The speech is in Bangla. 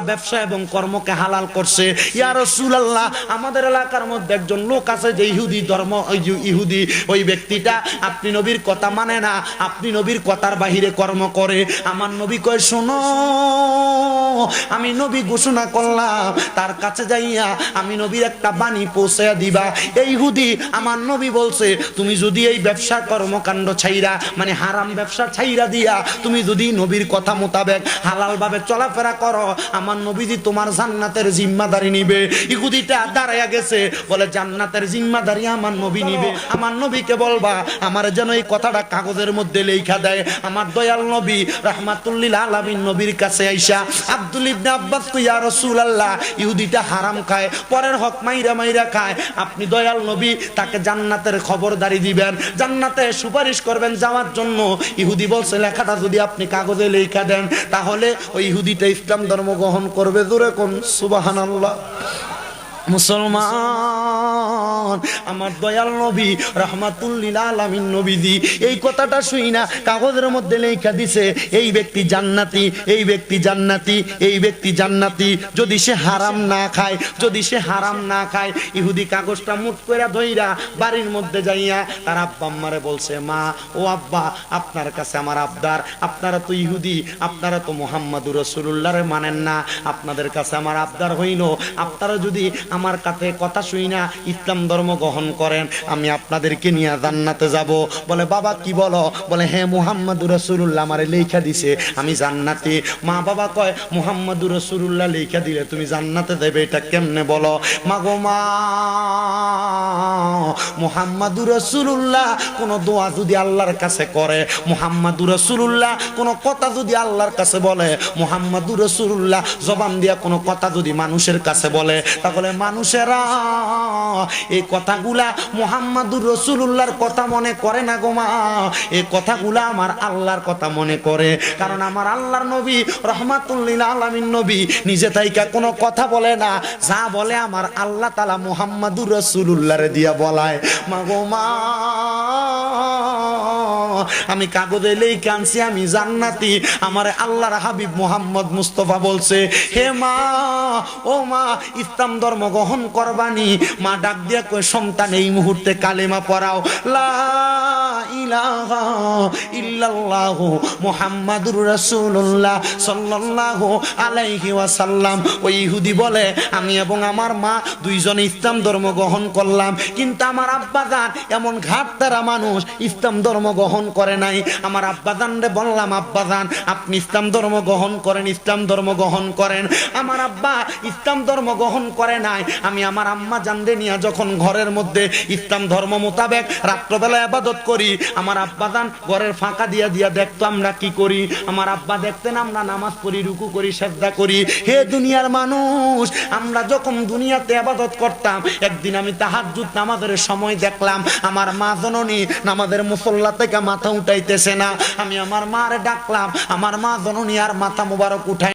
ব্যবসা এবং কর্মকে হালাল করছে। ইয়া রাসূলুল্লাহ, আমাদের এলাকার মধ্যে একজন লোক আছে যে ইহুদি ধর্ম ইহুদি, ওই ব্যক্তিটা আপনি নবীর কথা মানে না, আপনি নবীর কথার বাহিরে কর্ম করে। আমার নবী কয়, শোনো, আমি নবী ঘোষণা করলাম, তার কাছে যাইয়া আমি নবীর একটা বাণী পৌঁছাইয়া দিবা। এই ইহুদি আমার নবী বলছে, তুমি যদি এই ব্যবসা কর্মকাণ্ড ছাইরা মানে হারাম ব্যবসা ছাইরা দিয়া, তুমি যদি নবীর কথা মোতাবেক হালাল ভাবে চলাফেরা করো আমার নবীজি তোমার জান্নাতের জিম্মাদারি নিবে। ইহুদিটা দাঁড়াইয়া গেছে, বলে, জান্নাতের জিম্মাদারি আমার নবী নিবে। আমার নবীকে বলবা, আমার যেন এই কথাটা কাগজের মধ্যে লেখা দেয়। আমার দয়াল নবী রহমাতুল্লিল আলামিন নবীর কাছে আইসা, আব্দুল ইবনে আব্বাস কই ইয়া রাসূলুল্লাহ, ইহুদিটা হারাম খায়, পরের হক মাইরা মাইরা খায়। আপনি দয়াল নবী, তাকে জান্নাতের খবরদারি দিবেন। জান্নাতে সুপারিশ করবেন যাওয়ার জন্য। ইহুদি বলছে, লেখাটা যদি আপনি কাগজে লেখা দেন, তাহলে ওই ইহুদিটা ইসলাম ধর্ম গ্রহণ করবে দূরে কোন? সুবহানাল্লাহ। মুসলমান। আমার দয়াল নবী, রহমাতুল্লিল আলামিন নবীজি, এই কথাটা শুই না কাগজের মধ্যে লেখা দিছে, এই ব্যক্তি জান্নাতি, এই ব্যক্তি জান্নাতি, এই ব্যক্তি জান্নাতি। যদি সে হারাম না খায়, যদি সে হারাম না খায়, ইহুদি কাগজটা মুঠ করে ধইরা বাড়ির মধ্যে যাইয়া তার আব্বা আম্মারে বলছে, মা, ও আব্বা, আপনার কাছে আমার আবদার। আপনারা তো ইহুদি, আপনারা তো মোহাম্মদুর রসুল্লাহরে মানেন না। আপনাদের কাছে আমার আবদার হইল। আপনারা যদি আমার কাছে কথা শুই না ইসলাম ধর্ম গ্রহণ করেন, আমি আপনাদেরকে নিয়ে জান্নাতে যাব। বলে, বাবা, কি বলো? বলে হ্যাঁ মুহাম্মদুর রসুল্লাহ আমারে লেখা দিছে, আমি জান্নাতি। মা বাবা কয়, মুহাম্মদুর রসুল্লাহ লেখা দিলে তুমি জান্নাতে দেবে এটা কেমনে বলো? মা গো মা, মুহাম্মাদুর রসুল্লাহ কোন দোয়া যদি আল্লাহর কাছে করে, মুহাম্মাদুর রসুল্লাহ কোন কথা যদি আল্লাহর কাছে বলে, মুহাম্মাদুর রসুল্লাহ জবান দিয়া কোনো কথা যদি মানুষের কাছে বলে, তাহলে মানুষেরা এই কথাগুলা মোহাম্মদুর রসুল্লাহর কথা মনে করে না গো মা। এই কথাগুলা আমার আল্লাহর কথা মনে করে। কারণ আমার আল্লাহর নবী, রহমাতুল্লিল আলমিন নবী, নিজে তাইকা কোনো কথা বলে না। যা বলে আমার আল্লাহ তালা মুহাম্মাদুর রসুল্লাহরে দিয়া বলায়। মা গো মা। আমি কাগজে লেই কানছি আমি জান্নাতি। আমার আল্লাহর হাবিব মোহাম্মদ মুস্তফা বলছে, হে মা, ও মা, ইসলাম ধর্ম গ্রহণ করবানি। মা ডাক দিয়া কই সন্তান, এই মুহূর্তে কালেমা পড়াও। লা ইলাহা ইল্লাল্লাহু মুহাম্মাদুর রাসূলুল্লাহ সাল্লাল্লাহু আলাইহি ওয়াসাল্লাম। ওই ইহুদি বলে, আমি এবং আমার মা দুইজন ইসলাম ধর্ম গ্রহণ করলাম। কিন্তু আমার আব্বা জান এমন ঘাট তারা মানুষ ইসলাম ধর্ম গ্রহণ করে নাই। আমার আব্বা জান বললাম আব্বা জান আপনি ইসলাম ধর্ম গ্রহণ করেন, ইসলাম ধর্ম গ্রহণ করেন। আমার আব্বা ইসলাম ধর্ম গ্রহণ করে নাই। আমি আমার আম্মা জানরে নিয়ে যখন ঘরের মধ্যে ইসলাম ধর্ম মোতাবেক রাত্রবেলা আবাদত করি আমার আব্বা জান ঘরের ফাঁকা দিয়া দিয়া দেখতো আমরা কি করি। আমার আব্বা দেখতেন আমরা নামাজ পড়ি, রুকু করি শ্রদ্ধা করি। হে দুনিয়ার মানুষ, আমরা যখন দুনিয়াতে আবাদত করতাম, একদিন আমি তাহার তাহাজ্জুদ নামাজের সময় দেখলাম, আমার মা জননী নামাজের মুসল্লা থেকে মাথা উঠাইতেছে না। আমি আমার মারে ডাকলাম, আমার মা জননী আর মাথা মুবারক উঠাই